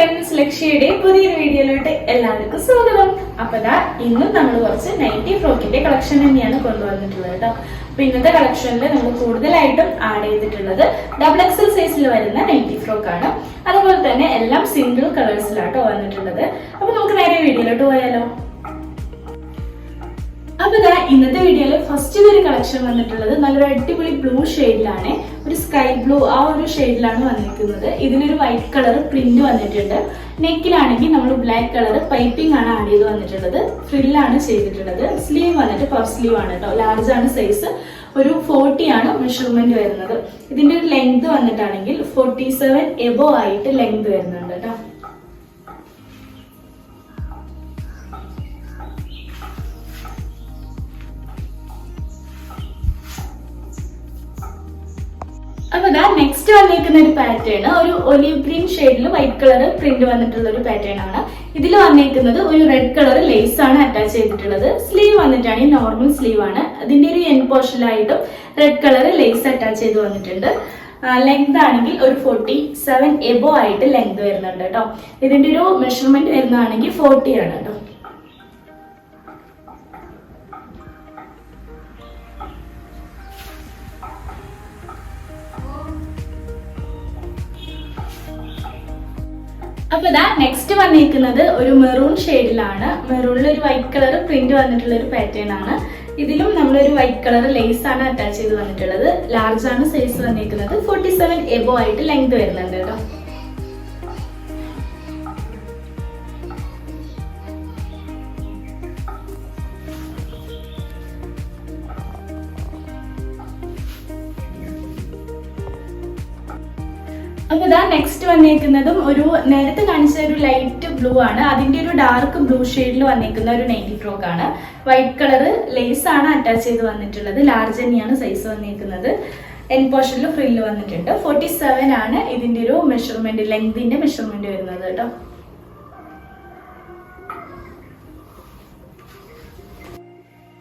Friends ലക്ഷ്യയുടെ പുതിയൊരു വീഡിയോയിലോട്ട് എല്ലാവർക്കും സ്വാഗതം. അപ്പൊ ദാ ഇന്നും നമ്മൾ കുറച്ച് നൈറ്റി ഫ്രോക്കിന്റെ കളക്ഷൻ തന്നെയാണ് കൊണ്ടുവന്നിട്ടുള്ളത് കേട്ടോ അപ്പൊ ഇന്നത്തെ കളക്ഷനിൽ നമ്മൾ കൂടുതലായിട്ടും ആഡ് ചെയ്തിട്ടുള്ളത് ഡബിൾ എക്സൽ സൈസിൽ വരുന്ന നൈറ്റി ഫ്രോക്ക് ആണ്. അതുപോലെ തന്നെ എല്ലാം സിംഗിൾ കളേഴ്സിലാട്ടോ വന്നിട്ടുള്ളത്. അപ്പൊ നമുക്ക് നേരെ വീഡിയോയിലോട്ട് പോയാലോ. അപ്പൊ ഇതാ ഇന്നത്തെ വീഡിയോയിൽ ഫസ്റ്റ് ഒരു കളക്ഷൻ വന്നിട്ടുള്ളത് നല്ലൊരു അടിപൊളി ബ്ലൂ ഷെയ്ഡിലാണ് ഒരു സ്കൈ ബ്ലൂ ആ ഒരു ഷെയ്ഡിലാണ് വന്നിരിക്കുന്നത്. ഇതിനൊരു വൈറ്റ് കളർ പ്രിന്റ് വന്നിട്ടുണ്ട്. നെക്കിലാണെങ്കിൽ നമ്മൾ ബ്ലാക്ക് കളർ പൈപ്പിംഗ് ആണ് ആഡ് ചെയ്ത് വന്നിട്ടുള്ളത്. ഫ്രില്ലാണ് ചെയ്തിട്ടുള്ളത്. സ്ലീവ് വന്നിട്ട് പഫ് സ്ലീവ് ആണ് കേട്ടോ ലാർജ് ആണ് സൈസ് ഒരു ഫോർട്ടി ആണ് മെഷർമെന്റ് വരുന്നത്. ഇതിന്റെ ഒരു ലെങ്ത് വന്നിട്ടാണെങ്കിൽ ഫോർട്ടി സെവൻ എബോ ആയിട്ട് ലെങ്ത് വരുന്നുണ്ട് കേട്ടോ ഇതാ നെക്സ്റ്റ് വന്നിരിക്കുന്ന ഒരു പാറ്റേൺ ഒരു ഒലിവ് ഗ്രീൻ ഷെയ്ഡിൽ വൈറ്റ് കളർ പ്രിന്റ് വന്നിട്ടുള്ള ഒരു പാറ്റേൺ ആണ്. ഇതിൽ വന്നിരിക്കുന്നത് ഒരു റെഡ് കളർ ലേസ് ആണ് അറ്റാച്ച് ചെയ്തിട്ടുള്ളത്. സ്ലീവ് വന്നിട്ടാണ് നോർമൽ സ്ലീവ് ആണ്. അതിന്റെ ഒരു എൻ പോർഷനിലായിട്ടും റെഡ് കളർ ലേസ് അറ്റാച്ച് ചെയ്ത് വന്നിട്ടുണ്ട്. ലെങ്ത് ആണെങ്കിൽ ഒരു ഫോർട്ടി സെവൻ എബോ ആയിട്ട് ലെങ്ത് വരുന്നുണ്ട് കേട്ടോ ഇതിന്റെ ഒരു മെഷർമെന്റ് വരുന്നതാണെങ്കിൽ ഫോർട്ടി ആണ് കേട്ടോ അപ്പൊ ഇതാ നെക്സ്റ്റ് വന്നിരിക്കുന്നത് ഒരു മെറൂൺ ഷെയ്ഡിലാണ് മെറൂണിൽ ഒരു വൈറ്റ് കളർ പ്രിന്റ് വന്നിട്ടുള്ള ഒരു പാറ്റേൺ ആണ്. ഇതിലും നമ്മളൊരു വൈറ്റ് കളർ ലേസ് ആണ് അറ്റാച്ച് ചെയ്ത് വന്നിട്ടുള്ളത്. ലാർജ് ആണ് സൈസ് വന്നിരിക്കുന്നത്. ഫോർട്ടി സെവൻ എബോ ആയിട്ട് ലെങ്ത് വരുന്നുണ്ട് കേട്ടോ. അപ്പൊ ഇതാ നെക്സ്റ്റ് വന്നിരിക്കുന്നതും ഒരു നേരത്തെ കാണിച്ച ഒരു ലൈറ്റ് ബ്ലൂ ആണ്. അതിന്റെ ഒരു ഡാർക്ക് ബ്ലൂ ഷെയ്ഡിൽ വന്നിരിക്കുന്ന ഒരു നൈറ്റി ഫ്രോക്ക് ആണ്. വൈറ്റ് കളർ ലേസ് ആണ് അറ്റാച്ച് ചെയ്ത് വന്നിട്ടുള്ളത്. ലാർജ് തന്നെയാണ് സൈസ് വന്നിരിക്കുന്നത്. എൻ പോർഷനിൽ ഫ്രില്ല് വന്നിട്ടുണ്ട്. ഫോർട്ടി സെവൻ ആണ് ഇതിന്റെ ഒരു മെഷർമെന്റ് ലെങ്തിന്റെ മെഷർമെന്റ് വരുന്നത് കേട്ടോ.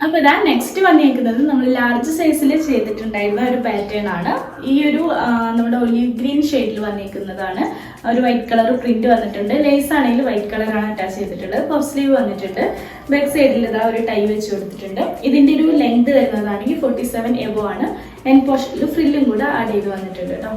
അപ്പൊ ഇതാ നെക്സ്റ്റ് വന്നിരിക്കുന്നത് നമ്മൾ ലാർജ് സൈസിൽ ചെയ്തിട്ടുണ്ടായിരുന്ന ഒരു പാറ്റേൺ ആണ്. ഈ ഒരു നമ്മുടെ ഒലീവ് ഗ്രീൻ ഷെയ്ഡിൽ വന്നിരിക്കുന്നതാണ്. ഒരു വൈറ്റ് കളർ പ്രിന്റ് വന്നിട്ടുണ്ട്. ലേസ് ആണെങ്കിൽ വൈറ്റ് കളറാണ് അറ്റാച്ച് ചെയ്തിട്ടുള്ളത്. പഫ് സ്ലീവ് വന്നിട്ടുണ്ട്. ബാക്ക് സൈഡിൽ ഇതാ ഒരു ടൈ വെച്ച് കൊടുത്തിട്ടുണ്ട്. ഇതിന്റെ ഒരു ലെങ്ത് വരുന്നതാണെങ്കിൽ ഫോർട്ടി സെവൻ എബോ ആണ്. എൻ പോർഷനിൽ ഫ്രില്ലും കൂടെ ആഡ് ചെയ്ത് വന്നിട്ടുണ്ട് കേട്ടോ.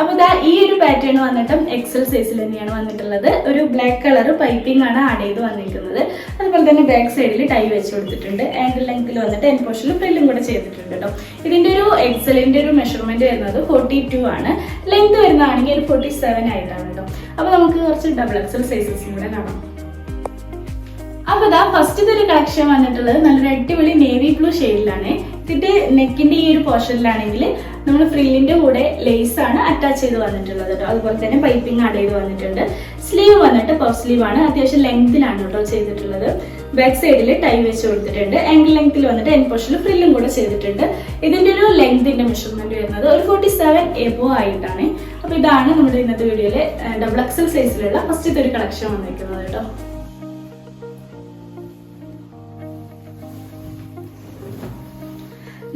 അപ്പൊ ഇതാ ഈ ഒരു പാറ്റേൺ വന്നിട്ടും എക്സൽ സൈസിൽ തന്നെയാണ് വന്നിട്ടുള്ളത്. ഒരു ബ്ലാക്ക് കളർ പൈപ്പിംഗ് ആണ് ആഡ് ചെയ്ത് വന്നിരിക്കുന്നത്. അതുപോലെ തന്നെ ബാക്ക് സൈഡിൽ ടൈ വെച്ച് കൊടുത്തിട്ടുണ്ട്. ആൻഡ് ലെങ്ത്തിൽ വന്നിട്ട് എൻ പോർഷനിൽ ഫ്രില്ലും കൂടെ ചെയ്തിട്ടുണ്ട് കേട്ടോ ഇതിന്റെ ഒരു എക്സലിന്റെ ഒരു മെഷർമെന്റ് വരുന്നത് ഫോർട്ടി ടു ആണ്. ലെങ്ത് വരുന്നതാണെങ്കിൽ ഒരു ഫോർട്ടി സെവൻ ആയിട്ടാണ് കേട്ടോ അപ്പോൾ നമുക്ക് കുറച്ച് ഡബിൾ എക്സൽ സൈസസും കൂടെ കാണാം. അപ്പൊ ഇതാ ഫസ്റ്റ് ഒരു കളക്ഷൻ വന്നിട്ടുള്ളത്. നല്ലൊരു അടിപൊളി നേവി ബ്ലൂ ഷെയ്ഡിലാണ് ഇതിന്റെ നെക്കിന്റെ ഈ ഒരു പോർഷനിലാണെങ്കിൽ നമ്മൾ ഫ്രില്ലിന്റെ കൂടെ ലേസ് ആണ് അറ്റാച്ച് ചെയ്ത് വന്നിട്ടുള്ളത് കേട്ടോ അതുപോലെ തന്നെ പൈപ്പിംഗ് ആഡ് ചെയ്ത് വന്നിട്ടുണ്ട്. സ്ലീവ് വന്നിട്ട് പഫ് സ്ലീവ് ആണ്. അത്യാവശ്യം ലെങ്തിലാണ് കേട്ടോ ചെയ്തിട്ടുള്ളത്. ബാക്ക് സൈഡിൽ ടൈ വെച്ച് കൊടുത്തിട്ടുണ്ട്. ആംഗിൾ ലെങ്ത്തിൽ വന്നിട്ട് എൻ പോർഷനിൽ ഫ്രില്ലും കൂടെ ചെയ്തിട്ടുണ്ട്. ഇതിന്റെ ഒരു ലെങ്തിന്റെ മെഷർമെന്റ് വരുന്നത് ഒരു ഫോർട്ടി സെവൻ എബോ ആയിട്ടാണ്. അപ്പൊ ഇതാണ് നമ്മുടെ ഇന്നത്തെ വീഡിയോയിലെ ഡബിൾ എക്സൽ സൈസിലുള്ള ഫസ്റ്റത്തെ ഒരു കളക്ഷൻ വന്നിരിക്കുന്നത് കേട്ടോ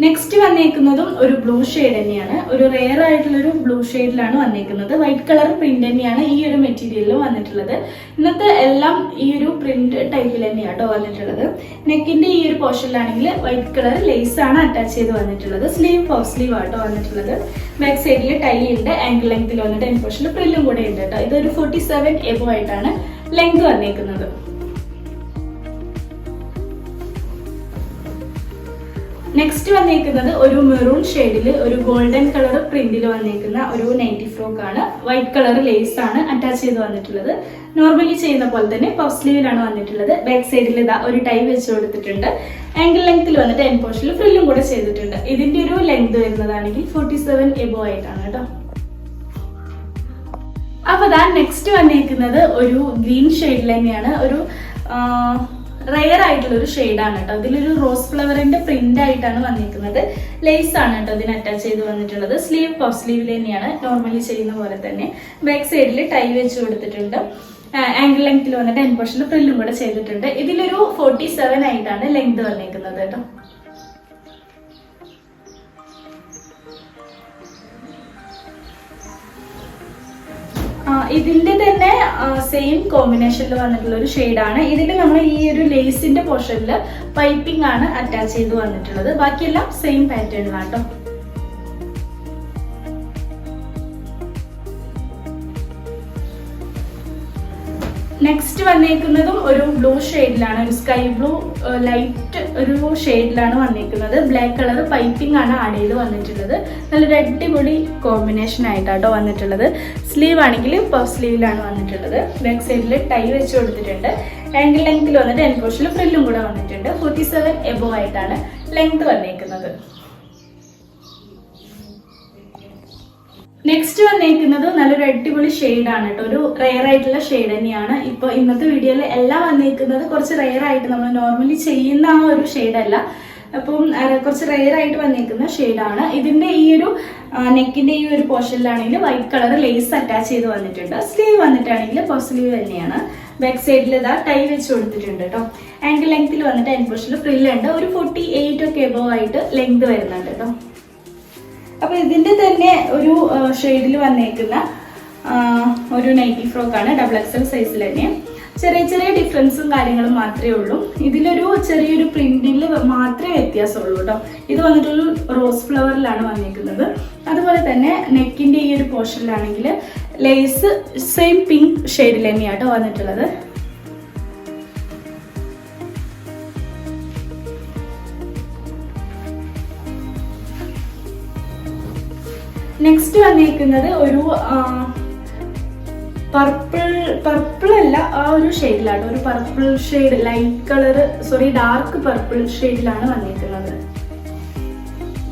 നെക്സ്റ്റ് വന്നേക്കുന്നതും ഒരു ബ്ലൂ ഷെയ്ഡ് തന്നെയാണ്. ഒരു റെയർ ആയിട്ടുള്ള ഒരു ബ്ലൂ ഷെയ്ഡിലാണ് വന്നേക്കുന്നത്. വൈറ്റ് കളർ പ്രിന്റ് തന്നെയാണ് ഈ ഒരു മെറ്റീരിയലിൽ വന്നിട്ടുള്ളത്. ഇന്നത്തെ എല്ലാം ഈ ഒരു പ്രിന്റ് ടൈപ്പിൽ തന്നെയാണ് കേട്ടോ വന്നിട്ടുള്ളത് നെക്കിന്റെ ഈ ഒരു പോർഷനിലാണെങ്കിൽ വൈറ്റ് കളർ ലേസ് ആണ് അറ്റാച്ച് ചെയ്ത് വന്നിട്ടുള്ളത്. സ്ലീവ് പഫ് സ്ലീവ് ആട്ടോ വന്നിട്ടുള്ളത്. ബാക്ക് സൈഡിൽ ടൈ ഉണ്ട്. ആംഗിൾ ലെങ്ത്തിൽ വന്നിട്ട് എൻ പോർഷനിൽ പ്രില്ലും കൂടെ ഉണ്ട് കേട്ടോ ഇതൊരു ഫോർട്ടി സെവൻ എബോ ആയിട്ടാണ് ലെങ്ത് വന്നേക്കുന്നത്. നെക്സ്റ്റ് വന്നേക്കുന്നത് ഒരു മെറൂൺ ഷെയ്ഡിൽ ഒരു ഗോൾഡൻ കളർ പ്രിന്റിൽ വന്നേക്കുന്ന ഒരു നൈറ്റി ഫ്രോക്ക് ആണ്. വൈറ്റ് കളർ ലേസ് ആണ് അറ്റാച്ച് ചെയ്ത് വന്നിട്ടുള്ളത്. നോർമലി ചെയ്യുന്ന പോലെ തന്നെ പഫ് സ്ലീവിലാണ് വന്നിട്ടുള്ളത്. ബാക്ക് സൈഡിൽ ഇതാ ഒരു ടൈ വെച്ച് കൊടുത്തിട്ടുണ്ട്. ആംഗിൾ ലെങ്ത്തിൽ വന്നിട്ട് എൻ പോർഷനിൽ ഫ്രില്ലും കൂടെ ചെയ്തിട്ടുണ്ട്. ഇതിന്റെ ഒരു ലെങ്ത് വരുന്നതാണെങ്കിൽ ഫോർട്ടി സെവൻ എബോ ആയിട്ടാണ് കേട്ടോ. അപ്പൊ ദാ നെക്സ്റ്റ് വന്നേക്കുന്നത് ഒരു ഗ്രീൻ ഷെയ്ഡിൽ തന്നെയാണ്. ഒരു റയർ ആയിട്ടുള്ള ഒരു ഷെയ്ഡാണ് കേട്ടോ. ഇതിലൊരു റോസ് ഫ്ലവറിന്റെ പ്രിന്റ് ആയിട്ടാണ് വന്നിരിക്കുന്നത്. ലേസ് ആണ് കേട്ടോ ഇതിന് അറ്റാച്ച് ചെയ്ത് വന്നിട്ടുള്ളത്. സ്ലീവ് പഫ് സ്ലീവിൽ തന്നെയാണ് നോർമലി ചെയ്യുന്ന പോലെ തന്നെ. ബാക്ക് സൈഡിൽ ടൈ വെച്ച് കൊടുത്തിട്ടുണ്ട്. ആംഗിൾ ലെങ്ത്തിൽ വന്നിട്ട് എൻ പോർഷനിൽ ഫ്രില്ലും കൂടെ ചെയ്തിട്ടുണ്ട്. ഇതിലൊരു ഫോർട്ടി സെവൻ ആയിട്ടാണ് ലെങ്ത് വന്നിരിക്കുന്നത് കേട്ടോ. ഇതിന്റെ തന്നെ സെയിം കോമ്പിനേഷനിൽ വന്നിട്ടുള്ള ഒരു ഷെയ്ഡാണ് ഇതിൽ നമ്മൾ ഈ ഒരു ലേസിന്റെ പോർഷനിൽ പൈപ്പിംഗ് ആണ് അറ്റാച്ച് ചെയ്ത് വന്നിട്ടുള്ളത്. ബാക്കിയെല്ലാം സെയിം പാറ്റേണിലാണ് കേട്ടോ നെക്സ്റ്റ് വന്നേക്കുന്നതും ഒരു ബ്ലൂ ഷെയ്ഡിലാണ് ഒരു സ്കൈ ബ്ലൂ ലൈറ്റ് ഒരു ഷെയ്ഡിലാണ് വന്നേക്കുന്നത്. ബ്ലാക്ക് കളർ പൈപ്പിംഗ് ആണ് ആഡ് ചെയ്ത് വന്നിട്ടുള്ളത്. നല്ലൊരു അടിപൊളി കോമ്പിനേഷൻ ആയിട്ടാട്ടോ വന്നിട്ടുള്ളത്. സ്ലീവ് ആണെങ്കിൽ പഫ് സ്ലീവിലാണ് വന്നിട്ടുള്ളത്. ബാക്ക് സൈഡിൽ ടൈ വെച്ച് കൊടുത്തിട്ടുണ്ട്. ആംഗിൾ ലെങ്ത്തിൽ വന്നിട്ട് എൻപോഷനിൽ ഫ്രില്ലും കൂടെ വന്നിട്ടുണ്ട്. ഫോർട്ടി സെവൻ എബോ ആയിട്ടാണ് ലെങ്ത് വന്നേക്കുന്നത്. നെക്സ്റ്റ് വന്നേക്കുന്നത് നല്ലൊരു അടിപൊളി ആണ് കേട്ടോ. ഒരു റെയർ ആയിട്ടുള്ള ഷെയ്ഡ് തന്നെയാണ്. ഇപ്പൊ ഇന്നത്തെ വീഡിയോയിൽ എല്ലാം വന്നേക്കുന്നത് കുറച്ച് റെയർ ആയിട്ട് നമ്മൾ നോർമലി ചെയ്യുന്ന ആ ഒരു ഷെയ്ഡ് അല്ല. അപ്പം കുറച്ച് റെയർ ആയിട്ട് വന്നേക്കുന്ന ഷെയ്ഡാണ് ഇതിന്റെ ഈ ഒരു നെക്കിന്റെ ഈ ഒരു പോർഷനിലാണെങ്കിൽ വൈറ്റ് കളർ ലേസ് അറ്റാച്ച് ചെയ്ത് വന്നിട്ടുണ്ട്. സ്ലീവ് വന്നിട്ടാണെങ്കിൽ സ്ലീവ് തന്നെയാണ്. ബാക്ക് സൈഡിൽ ഇതാ ടൈ വെച്ച് കൊടുത്തിട്ടുണ്ട് കേട്ടോ. ആങ്കിൾ ലെങ്ത്തിൽ വന്നിട്ട് എൻ പോർഷനിൽ ഫ്രില്ലുണ്ട് ഒരു ഫോർട്ടി എയ്റ്റ് ഒക്കെ എബോ ആയിട്ട് ലെങ്ത് വരുന്നുണ്ട് കേട്ടോ. അപ്പൊ ഇതിന്റെ തന്നെ ഒരു ഷെയ്ഡിൽ വന്നേക്കുന്ന ഒരു നൈറ്റി ആണ്. ഡബിൾ എക്സൽ സൈസിൽ തന്നെ. ചെറിയ ചെറിയ ഡിഫറൻസും കാര്യങ്ങളും മാത്രമേ ഉള്ളൂ. ഇതിലൊരു ചെറിയൊരു പ്രിന്റിൽ മാത്രമേ വ്യത്യാസമുള്ളൂ കേട്ടോ ഇത് വന്നിട്ടൊരു റോസ് ഫ്ലവറിലാണ് വന്നിരിക്കുന്നത് അതുപോലെ തന്നെ നെക്കിന്റെ ഈ ഒരു പോർഷനിലാണെങ്കിൽ ലേസ് സെയിം പിങ്ക് ഷെയ്ഡിൽ തന്നെയാണ് വന്നിട്ടുള്ളത്. നെക്സ്റ്റ് വന്നിരിക്കുന്നത് ഒരു പർപ്പിൾ പർപ്പിൾ അല്ല ആ ഒരു ഷെയ്ഡിലാണ് ഒരു purple shade light colour sorry dark purple ഷെയ്ഡിലാണ് വന്നിരിക്കുന്നത്.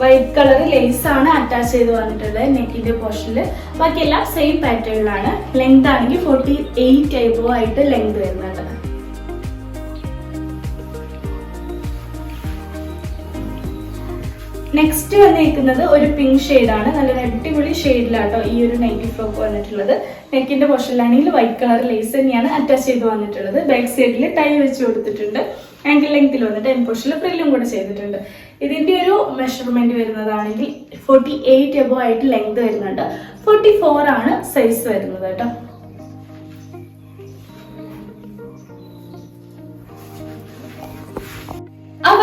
വൈറ്റ് കളർ ലേസ് ആണ് അറ്റാച്ച് ചെയ്ത് വന്നിട്ടുള്ളത് നെക്കിന്റെ പോർഷനിൽ ബാക്കിയെല്ലാം സെയിം പാറ്റേണിലാണ് ലെങ്ത് ആണെങ്കിൽ ഫോർട്ടി എയ്റ്റ് ടൈപ്പോ ആയിട്ട് ലെങ്ത് വരുന്നുണ്ട്. നെക്സ്റ്റ് വന്നിരിക്കുന്നത് ഒരു പിങ്ക് ഷെയ്ഡാണ് നല്ലൊരു അടിപൊളി ഷെയ്ഡിലാട്ടോ ഈ ഒരു നൈറ്റി ഫ്രോക്ക് വന്നിട്ടുള്ളത്. നെക്കിന്റെ പോർഷനിലാണെങ്കിൽ വൈറ്റ് കളർ ലേസ് തന്നെയാണ് അറ്റാച്ച് ചെയ്ത് വന്നിട്ടുള്ളത്. ബാക്ക് സൈഡിൽ ടൈ വെച്ച് കൊടുത്തിട്ടുണ്ട്. ആങ്കിൾ ലെങ്ത്തിൽ വന്നിട്ട് എൻ പോർഷനിൽ ഫ്രില്ലും കൂടെ ചെയ്തിട്ടുണ്ട്. ഇതിന്റെ ഒരു മെഷർമെന്റ് വരുന്നതാണെങ്കിൽ ഫോർട്ടി എയ്റ്റ് എബോ ആയിട്ട് ലെങ്ത് വരുന്നുണ്ട്. ഫോർട്ടി ഫോർ ആണ് സൈസ് വരുന്നത് കേട്ടോ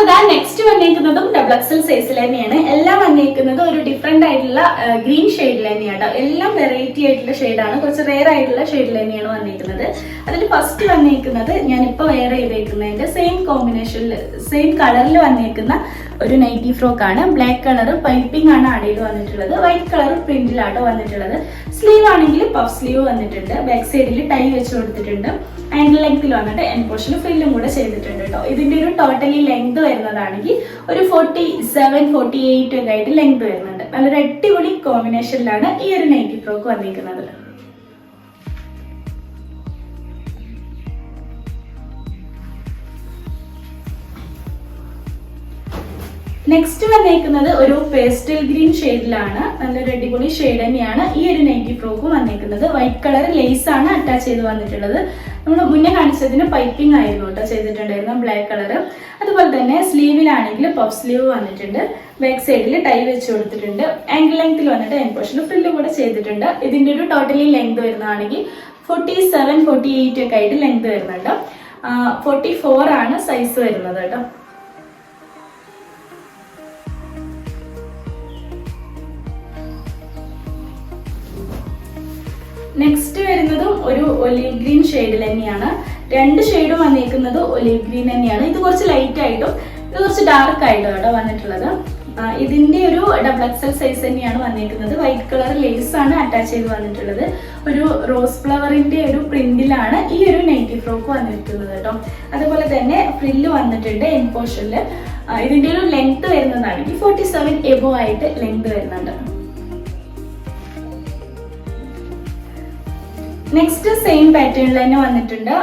അപ്പൊ ഇതാ നെക്സ്റ്റ് വന്നേക്കുന്നതും ഡബിൾ എക്സൽ സൈസിൽ തന്നെയാണ് എല്ലാം വന്നേക്കുന്നത് ഒരു ഡിഫറെന്റ് ആയിട്ടുള്ള ഗ്രീൻ ഷെയ്ഡിൽ തന്നെയാണ് എല്ലാം വെറൈറ്റി ആയിട്ടുള്ള ഷെയ്ഡാണ് കുറച്ച് റെയർ ആയിട്ടുള്ള ഷെയ്ഡിൽ തന്നെയാണ് വന്നേക്കുന്നത്. അതിൽ ഫസ്റ്റ് വന്നേക്കുന്നത് ഞാൻ ഇപ്പൊ വെയർ ചെയ്തേക്കുന്നതിന്റെ സെയിം കോമ്പിനേഷനിൽ സെയിം കളറിൽ വന്നേക്കുന്ന ഒരു നൈറ്റി ഫ്രോക്ക് ആണ്. ബ്ലാക്ക് കളർ പൈപ്പിംഗ് ആണ് അടിയിൽ വന്നിട്ടുള്ളത്. വൈറ്റ് കളർ പ്രിന്റിലാട്ടോ വന്നിട്ടുള്ളത്. സ്ലീവ് ആണെങ്കിൽ പഫ് സ്ലീവ് വന്നിട്ടുണ്ട്. ബാക്ക് സൈഡിൽ ടൈ വെച്ച് കൊടുത്തിട്ടുണ്ട്. ആംഗിൾ ലെങ്ത്തിൽ വന്നിട്ട് എൻ പോർഷൻ ഫില്ലും കൂടെ ചെയ്തിട്ടുണ്ട് കേട്ടോ ഇതിന്റെ ഒരു ടോട്ടലി ലെങ്ത് വരുന്നതാണെങ്കിൽ ഒരു ഫോർട്ടി സെവൻ ഫോർട്ടി എയ്റ്റ് ഒക്കെ ആയിട്ട് ലെങ്ത് വരുന്നുണ്ട്. നല്ലൊരു അടിപൊളി കോമ്പിനേഷനിലാണ് ഈ ഒരു നൈറ്റി ഫ്രോക്ക് വന്നിരിക്കുന്നത്. നെക്സ്റ്റ് വന്നേക്കുന്നത് ഒരു പേസ്റ്റൽ ഗ്രീൻ ഷെയ്ഡിലാണ് നല്ലൊരു അടിപൊളി ഷെയ്ഡ് തന്നെയാണ് ഈ ഒരു നൈറ്റി ഫ്രോക്ക് വന്നേക്കുന്നത്. വൈറ്റ് കളർ ലേസ് ആണ് അറ്റാച്ച് ചെയ്ത് വന്നിട്ടുള്ളത്. നമ്മൾ മുന്നേ കാണിച്ചതിന് പൈപ്പിംഗ് ആയിരുന്നു കേട്ടോ ചെയ്തിട്ടുണ്ടായിരുന്നു ബ്ലാക്ക് കളർ അതുപോലെ തന്നെ സ്ലീവിലാണെങ്കിൽ പഫ് സ്ലീവ് വന്നിട്ടുണ്ട്. ബാക്ക് സൈഡിൽ ടൈ വെച്ച് കൊടുത്തിട്ടുണ്ട്. ആംഗിൾ ലെങ്ത്തിൽ വന്നിട്ട് എൻ പോർഷനിൽ ഫ്രില്ല് കൂടെ ചെയ്തിട്ടുണ്ട്. ഇതിന്റെ ഒരു ടോട്ടലി ലെങ്ത് വരുന്നതാണെങ്കിൽ ഫോർട്ടി സെവൻ ഫോർട്ടി എയ്റ്റ് ഒക്കെ ആയിട്ട് ലെങ്ത് വരുന്നുണ്ട്. ഫോർട്ടി ഫോർ ആണ് സൈസ് വരുന്നത് കേട്ടോ. നെക്സ്റ്റ് വരുന്നതും ഒരു ഒലീവ് ഗ്രീൻ ഷെയ്ഡിൽ തന്നെയാണ്. രണ്ട് ഷെയ്ഡും വന്നിരിക്കുന്നത് ഒലീവ് ഗ്രീൻ തന്നെയാണ്. ഇത് കുറച്ച് ലൈറ്റ് ആയിട്ടും ഇത് കുറച്ച് ഡാർക്ക് ആയിട്ടും കേട്ടോ വന്നിട്ടുള്ളത്. ഇതിന്റെ ഒരു ഡബിൾ എക്സൽ സൈസ് തന്നെയാണ് വന്നിരിക്കുന്നത്. വൈറ്റ് കളർ ലേസ് ആണ് അറ്റാച്ച് ചെയ്ത് വന്നിട്ടുള്ളത്. ഒരു റോസ് ഫ്ലവറിന്റെ ഒരു പ്രിന്റിലാണ് ഈ ഒരു നൈറ്റി ഫ്രോക്ക് വന്നിരിക്കുന്നത് കേട്ടോ. അതുപോലെ തന്നെ ഫ്രില്ല് വന്നിട്ടുണ്ട് എൻ പോർഷനിൽ ഇതിന്റെ ഒരു ലെങ്ത് വരുന്നതാണെങ്കിൽ ഫോർട്ടി സെവൻ എബോ ആയിട്ട് ലെങ്ത് വരുന്നുണ്ട്. നെക്സ്റ്റ് സെയിം പാറ്റേണിൽ തന്നെ വന്നിട്ടുണ്ട്.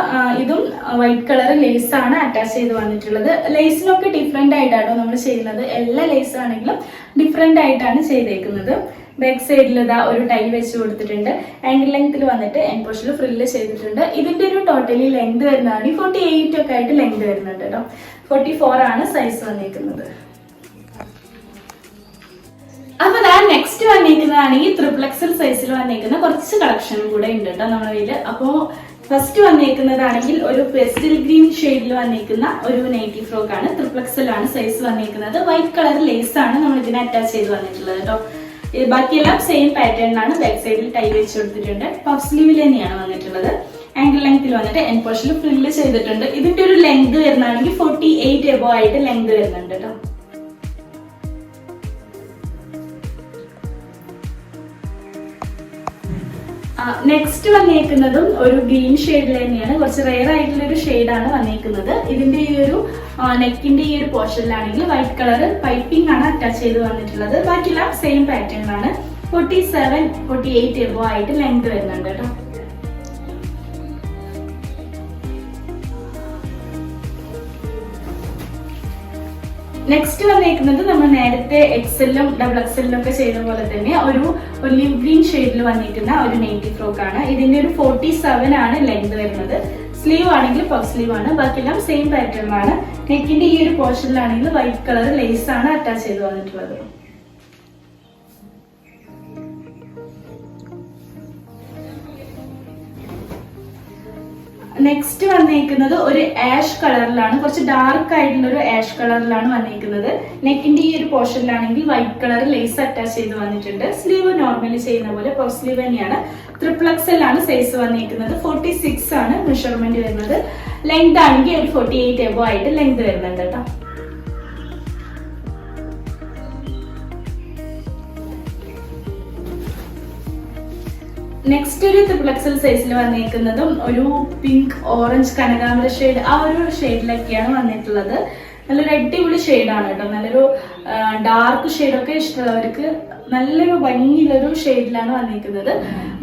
ഇതും വൈറ്റ് കളർ ലേസ് ആണ് അറ്റാച്ച് ചെയ്ത് വന്നിട്ടുള്ളത്. ലേസിനൊക്കെ ഡിഫറെന്റ് ആയിട്ടാണ് നമ്മൾ ചെയ്യുന്നത്? എല്ലാ ലേസ് ആണെങ്കിലും ഡിഫറെന്റ് ആയിട്ടാണ് ചെയ്തേക്കുന്നത്. ബാക്ക് സൈഡിൽ ഇതാ ഒരു ടൈ വെച്ച് കൊടുത്തിട്ടുണ്ട്. ആംഗിൾ ലെങ്ത്തിൽ വന്നിട്ട് എൻ പോർഷനിൽ ഫ്രില്ല് ചെയ്തിട്ടുണ്ട്. ഇതിന്റെ ഒരു ടോട്ടലി ലെങ്ത് വരുന്നതാണ്. ഫോർട്ടി എയ്റ്റ് ഒക്കെ ആയിട്ട് ലെങ്ത് വരുന്നുണ്ട് കേട്ടോ ഫോർട്ടി ഫോർ ആണ് സൈസ് വന്നിരിക്കുന്നത് അപ്പൊ ഞാൻ നെക്സ്റ്റ് വന്നിരിക്കുന്നതാണെങ്കിൽ ഈ ത്രിപ്ലക്സൽ സൈസിൽ വന്നിരിക്കുന്ന കുറച്ച് കളക്ഷനും കൂടെ ഉണ്ട് കേട്ടോ നമ്മുടെ കയ്യിൽ അപ്പോ ഫസ്റ്റ് വന്നിരിക്കുന്നതാണെങ്കിൽ ഒരു പെസ്റ്റൽ ഗ്രീൻ ഷെയ്ഡിൽ വന്നിരിക്കുന്ന ഒരു നൈറ്റി ഫ്രോക്ക് ആണ്. ത്രിപ്ലക്സലാണ് ആണ് സൈസ് വന്നിരിക്കുന്നത് വൈറ്റ് കളർ ലേസ് ആണ് നമ്മൾ ഇതിനെ അറ്റാച്ച് ചെയ്ത് വന്നിട്ടുള്ളത് കേട്ടോ ബാക്കിയെല്ലാം സെയിം പാറ്റേണിലാണ് ബാക്ക് സൈഡിൽ ടൈ വെച്ച് കൊടുത്തിട്ടുണ്ട്. പഫ് സ്ലീവിൽ തന്നെയാണ് വന്നിട്ടുള്ളത്. ആംഗിൾ ലെങ്ത്തിൽ വന്നിട്ട് എൻ പോർഷനിൽ ഫ്രില്ല് ചെയ്തിട്ടുണ്ട്. ഇതിന്റെ ഒരു ലെങ്ത് വരുന്നതാണെങ്കിൽ ഫോർട്ടി എയ്റ്റ് എബോ ആയിട്ട് ലെങ്ത് വരുന്നുണ്ട് കേട്ടോ നെക്സ്റ്റ് വന്നേക്കുന്നതും ഒരു ഗ്രീൻ ഷെയ്ഡിൽ തന്നെയാണ്. കുറച്ച് റെയർ ആയിട്ടുള്ള ഒരു ഷെയ്ഡാണ് വന്നേക്കുന്നത്. ഇതിന്റെ ഈ ഒരു നെക്കിന്റെ ഈ ഒരു പോർഷനിലാണെങ്കിൽ വൈറ്റ് കളർ പൈപ്പിംഗ് ആണ് അറ്റാച്ച് ചെയ്ത് വന്നിട്ടുള്ളത്. ബാക്കിയെല്ലാം സെയിം പാറ്റേൺ ആണ്. Forty seven forty eight above ആയിട്ട് ലെങ്ത് വരുന്നുണ്ട് കേട്ടോ. നെക്സ്റ്റ് വന്നേക്കുന്നത് നമ്മൾ നേരത്തെ എക്സെല്ലും ഡബിൾ എക്സെല്ലും ഒക്കെ ചെയ്ത പോലെ തന്നെ ഒരു ഒലിവ് ഗ്രീൻ ഷെയ്ഡിൽ വന്നിരിക്കുന്ന ഒരു നെയ്റ്റി ഫ്രോക്ക് ആണ്. ഇതിന്റെ ഒരു ഫോർട്ടി സെവൻ ആണ് ലെങ്ത് വരുന്നത്. സ്ലീവ് ആണെങ്കിൽ പഫ് സ്ലീവ് ആണ്. ബാക്കിയെല്ലാം സെയിം പാറ്റേൺ ആണ്. നെക്കിന്റെ ഈ ഒരു പോർഷനിലാണെങ്കിൽ വൈറ്റ് കളർ ലേസ് ആണ് അറ്റാച്ച് ചെയ്ത് വന്നിട്ടുള്ളത്. നെക്സ്റ്റ് വന്നിരിക്കുന്നത് ഒരു ആഷ് കളറിലാണ് കുറച്ച് ഡാർക്ക് ആയിട്ടുള്ള ഒരു ആഷ് കളറിലാണ് വന്നിരിക്കുന്നത് നെക്കിന്റെ ഈ ഒരു പോർഷനിലാണെങ്കിൽ വൈറ്റ് കളർ ലേസ് അറ്റാച്ച് ചെയ്ത് വന്നിട്ടുണ്ട്. സ്ലീവ് നോർമലി ചെയ്യുന്ന പോലെ പഫ് സ്ലീവ് തന്നെയാണ്. ത്രിപ്ലക്സലാണ് സൈസ് വന്നിരിക്കുന്നത് ഫോർട്ടി സിക്സ് ആണ് മെഷർമെന്റ് വരുന്നത്. ലെങ്ത് ആണെങ്കിൽ ഒരു ഫോർട്ടി എയ്റ്റ് എബോ ആയിട്ട് ലെങ്ത് വരുന്നുണ്ട് കേട്ടോ. നെക്സ്റ്റ് ഒരു ത്രിപ്ലക്സൽ സൈസിൽ വന്നിരിക്കുന്നതും ഒരു പിങ്ക് ഓറഞ്ച് കനകാമ്പര ഷെയ്ഡ് ആ ഒരു ഷെയ്ഡിലൊക്കെയാണ് വന്നിട്ടുള്ളത്. നല്ലൊരു അടിപൊളി ഷെയ്ഡാണ് കേട്ടോ നല്ലൊരു ഡാർക്ക് ഷെയ്ഡൊക്കെ ഇഷ്ടമുള്ളവർക്ക് നല്ലൊരു ഭംഗിയുള്ളൊരു ഷെയ്ഡിലാണ് വന്നിരിക്കുന്നത്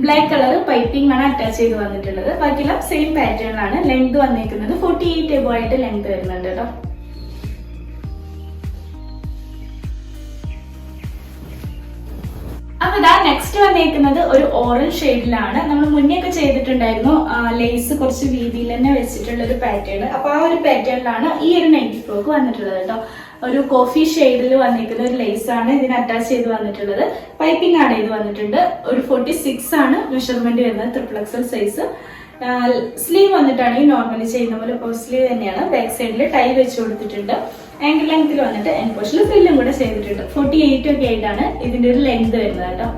ബ്ലാക്ക് കളർ പൈപ്പിംഗ് ആണ് അറ്റാച്ച് ചെയ്ത് വന്നിട്ടുള്ളത്. ബാക്കിയെല്ലാം സെയിം പാറ്റേണിലാണ് ലെങ്ത് വന്നിരിക്കുന്നത് ഫോർട്ടി എയ്റ്റ് എബോ ആയിട്ട് ലെങ്ത് വരുന്നുണ്ട് കേട്ടോ അപ്പൊ ഇതാ നെക്സ്റ്റ് വന്നേക്കുന്നത് ഒരു ഓറഞ്ച് ഷെയ്ഡിലാണ് നമ്മൾ മുന്നേ ഒക്കെ ചെയ്തിട്ടുണ്ടായിരുന്നു ലേസ് കുറച്ച് വീതിയിൽ തന്നെ വെച്ചിട്ടുള്ള ഒരു പാറ്റേൺ അപ്പൊ ആ ഒരു പാറ്റേണിലാണ് ഈ ഒരു നൈറ്റി ഫ്രോക്ക് വന്നിട്ടുള്ളത് കേട്ടോ ഒരു കോഫി ഷെയ്ഡിൽ വന്നിരിക്കുന്ന ഒരു ലേസ് ആണ് ഇതിന് അറ്റാച്ച് ചെയ്ത് വന്നിട്ടുള്ളത്. പൈപ്പിംഗ് ആണ് ഇത് വന്നിട്ടുണ്ട്. ഒരു ഫോർട്ടി സിക്സ് ആണ് മെഷർമെന്റ് വരുന്നത് ട്രിപ്ലക്സൽ സൈസ് സ്ലീവ് വന്നിട്ടാണെങ്കിൽ നോർമലി ചെയ്യുന്ന പോലെ സ്ലീവ് തന്നെയാണ്. ബാക്ക് സൈഡിൽ ടൈ വെച്ച് കൊടുത്തിട്ടുണ്ട്. ആംഗിൾ ലെങ്ത്തിൽ വന്നിട്ട് എൻ പോഷനിൽ ഫ്രില്ലും കൂടെ ചെയ്തിട്ടുണ്ട്. ഫോർട്ടി എയ്റ്റ് ഒക്കെ ആയിട്ടാണ് ഇതിന്റെ ഒരു ലെങ്ത് വരുന്നത് കേട്ടോ.